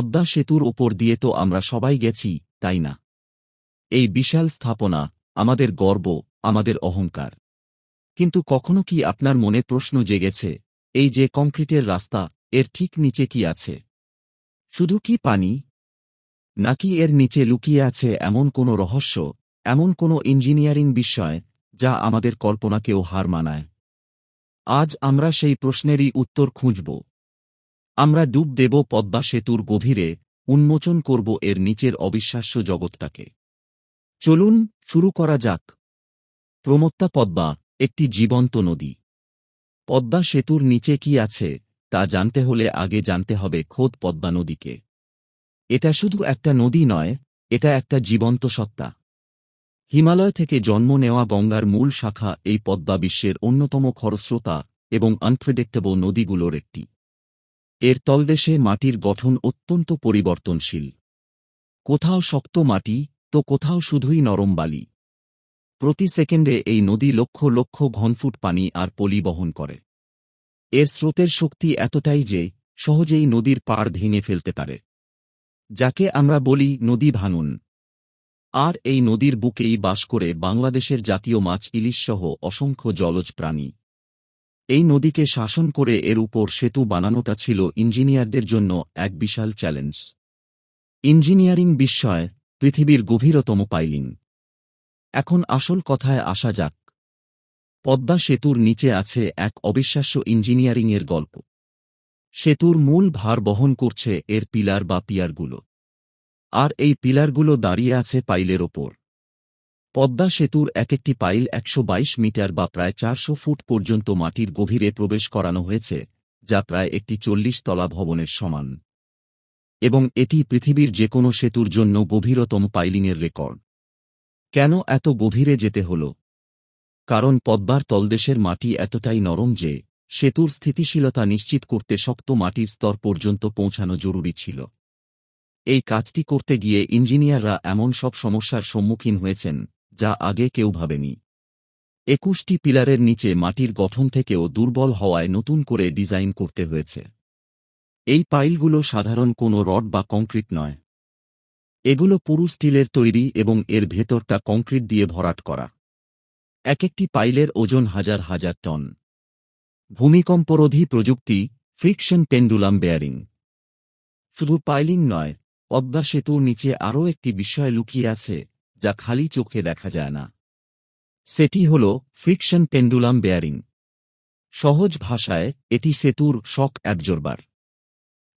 পদ্মা সেতুর ওপর দিয়ে তো আমরা সবাই গেছি, তাই না? এই বিশাল স্থাপনা আমাদের গর্ব, আমাদের অহংকার। কিন্তু কখনো কি আপনার মনে প্রশ্ন জেগেছে, এই যে কংক্রিটের রাস্তা, এর ঠিক নিচে কি আছে? শুধু কি পানি? নাকি এর নিচে লুকিয়ে আছে এমন কোনো রহস্য, এমন কোনো ইঞ্জিনিয়ারিং বিষয়, যা আমাদের কল্পনাকেও হার মানায়? আজ আমরা সেই প্রশ্নেরই উত্তর খুঁজব। আমরা ডুব দেব পদ্মা সেতুর গভীরে, উন্মোচন করব এর নিচের অবিশ্বাস্য জগৎটাকে। চলুন, শুরু করা যাক। প্রমত্তা পদ্মা, একটি জীবন্ত নদী। পদ্মা সেতুর নিচে কি আছে, তা জানতে হলে আগে জানতে হবে খোদ পদ্মা নদীকে। এটা শুধু একটা নদী নয়, এটা একটা জীবন্ত সত্তা। হিমালয় থেকে জন্ম নেওয়া গঙ্গার মূল শাখা এই পদ্মা বিশ্বের অন্যতম খরস্রোতা এবং আনপ্রেডিক্টেবল নদীগুলোর একটি। এর তলদেশে মাটির গঠন অত্যন্ত পরিবর্তনশীল। কোথাও শক্ত মাটি, তো কোথাও শুধুই নরম বালি। প্রতি সেকেন্ডে এই নদী লক্ষ লক্ষ ঘনফুট পানি আর পলি বহন করে। এর স্রোতের শক্তি এতটাই যে, সহজেই নদীর পাড় ভেঙে ফেলতে পারে। যাকে আমরা বলি নদী ভাঙন। আর এই নদীর বুকেই বাস করে বাংলাদেশের জাতীয় মাছ ইলিশ সহ অসংখ্য জলজ প্রাণী। এই নদীকে শাসন করে এর উপর সেতু বানানোটা ছিল ইঞ্জিনিয়ারদের জন্য এক বিশাল চ্যালেঞ্জ। ইঞ্জিনিয়ারিং বিস্ময়, পৃথিবীর গভীরতম পাইলিং। এখন আসল কথায় আসা যাক। পদ্মা সেতুর নিচে আছে এক অবিশ্বাস্য ইঞ্জিনিয়ারিংয়ের গল্প। সেতুর মূল ভার বহন করছে এর পিলার বা পিয়ারগুলো। আর এই পিলারগুলো দাঁড়িয়ে আছে পাইলের ওপর। পদ্মা সেতুর এক একটি পাইল একশো বাইশ মিটার বা প্রায় চারশো ফুট পর্যন্ত মাটির গভীরে প্রবেশ করানো হয়েছে, যা প্রায় একটি চল্লিশ তলা ভবনের সমান। এবং এটি পৃথিবীর যে কোনো সেতুর জন্য গভীরতম পাইলিংয়ের রেকর্ড। কেন এত গভীরে যেতে হল? কারণ পদ্মার তলদেশের মাটি এতটাই নরম যে, সেতুর স্থিতিশীলতা নিশ্চিত করতে শক্ত মাটির স্তর পর্যন্ত পৌঁছানো জরুরি ছিল। এই কাজটি করতে গিয়ে ইঞ্জিনিয়াররা এমন সব সমস্যার সম্মুখীন হয়েছেন যা আগে কেউ ভাবেনি। একুশটি পিলারের নিচে মাটির গঠন থেকেও দুর্বল হওয়ায় নতুন করে ডিজাইন করতে হয়েছে। এই পাইলগুলো সাধারণ কোনো রড বা কংক্রিট নয়। এগুলো পুরু স্টিলের তৈরি এবং এর ভেতরটা কংক্রিট দিয়ে ভরাট করা। এক একটি পাইলের ওজন হাজার হাজার টন। ভূমিকম্পরোধী প্রযুক্তি, ফ্রিকশন পেন্ডুলাম বেয়ারিং। শুধু পাইলিং নয় পদ্মা সেতুর নিচে আরও একটি বিষয় লুকিয়ে আছে। যা খালি চোখে দেখা যায় না। সেটি হল ফ্রিকশন পেন্ডুলাম বেয়ারিং। সহজ ভাষায়, এটি সেতুর শক অ্যাবজর্বার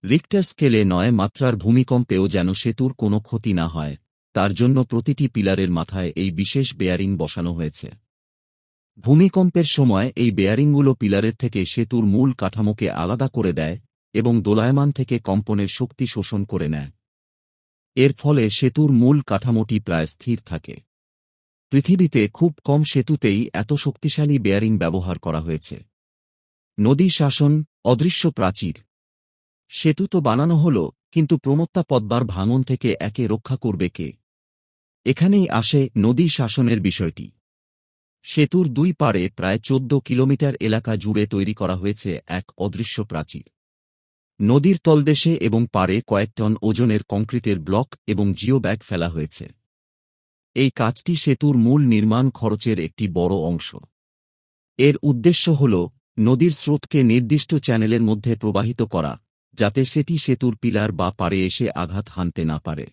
রিক্টার স্কেলে নয় মাত্রার ভূমিকম্পেও যেন সেতুর কোনো ক্ষতি না হয়, তার জন্য প্রতিটি পিলারের মাথায় এই বিশেষ বেয়ারিং বসানো হয়েছে। ভূমিকম্পের সময় এই বেয়ারিংগুলো পিলারের থেকে সেতুর মূল কাঠামোকে আলাদা করে দেয় এবং দোলায়মান থেকে কম্পনের শক্তি শোষণ করে নেয়। এর ফলে সেতুর মূল কাঠামোটি প্রায় স্থির থাকে। পৃথিবীতে খুব কম সেতুতেই এত শক্তিশালী বেয়ারিং ব্যবহার করা হয়েছে। নদী শাসন অদৃশ্য প্রাচীর। সেতু তো বানানো হল, কিন্তু প্রমত্তা পদ্মার ভাঙন থেকে একে রক্ষা করবে কে? এখানেই আসে নদী শাসনের বিষয়টি। সেতুর দুই পারে প্রায় চোদ্দ কিলোমিটার এলাকা জুড়ে তৈরি করা হয়েছে এক অদৃশ্য প্রাচীর। নদীর তলদেশে এবং পারে কয়েক টন ওজনের কংক্রিটের ব্লক এবং জিও ব্যাগ ফেলা হয়েছে। এই কাজটি সেতুর মূল নির্মাণ খরচের একটি বড় অংশ। এর উদ্দেশ্য হল নদীর স্রোতকে নির্দিষ্ট চ্যানেলের মধ্যে প্রবাহিত করা, যাতে সেটি সেতুর পিলার বা পারে এসে আঘাত হানতে না পারে।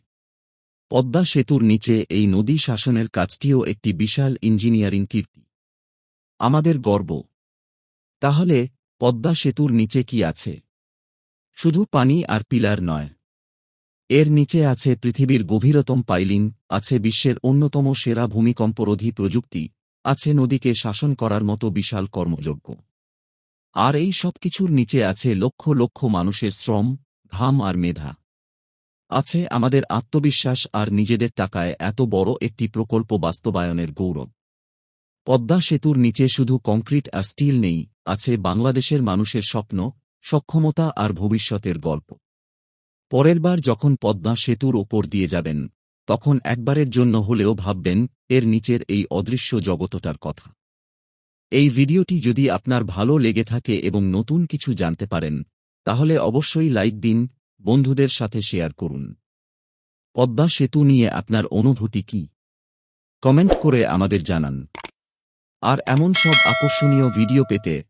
পদ্মা সেতুর নিচে এই নদী শাসনের কাজটিও একটি বিশাল ইঞ্জিনিয়ারিং কীর্তি। আমাদের গর্ব। তাহলে পদ্মা সেতুর নিচে কি আছে? শুধু পানি আর পিলার নয়। এর নিচে আছে পৃথিবীর গভীরতম পাইলিন আছে বিশ্বের অন্যতম সেরা ভূমিকম্পরোধী প্রযুক্তি, আছে নদীকে শাসন করার মতো বিশাল কর্মযোগ্য আর এই সব কিছুর নিচে আছে লক্ষ লক্ষ মানুষের শ্রম, ঘাম আর মেধা। আছে আমাদের আত্মবিশ্বাস আর নিজেদের টাকায় এত বড় একটি প্রকল্প বাস্তবায়নের গৌরব। পদ্মা সেতুর নিচে শুধু কংক্রিট আর স্টিল নেই, আছে বাংলাদেশের মানুষের স্বপ্ন সক্ষমতা আর ভবিষ্যতের গল্প। পরেরবার যখন পদ্মা সেতুর ওপর দিয়ে যাবেন, তখন একবারের জন্য হলেও ভাববেন, এর নিচের এই অদৃশ্য জগতটার কথা। এই ভিডিওটি যদি আপনার ভালো লেগে থাকে এবং নতুন কিছু জানতে পারেন, তাহলে অবশ্যই লাইক দিন, বন্ধুদের সাথে শেয়ার করুন। পদ্মা সেতু নিয়ে আপনার অনুভূতি কি? কমেন্ট করে আমাদের জানান। আর এমন সব আকর্ষণীয় ভিডিও পেতে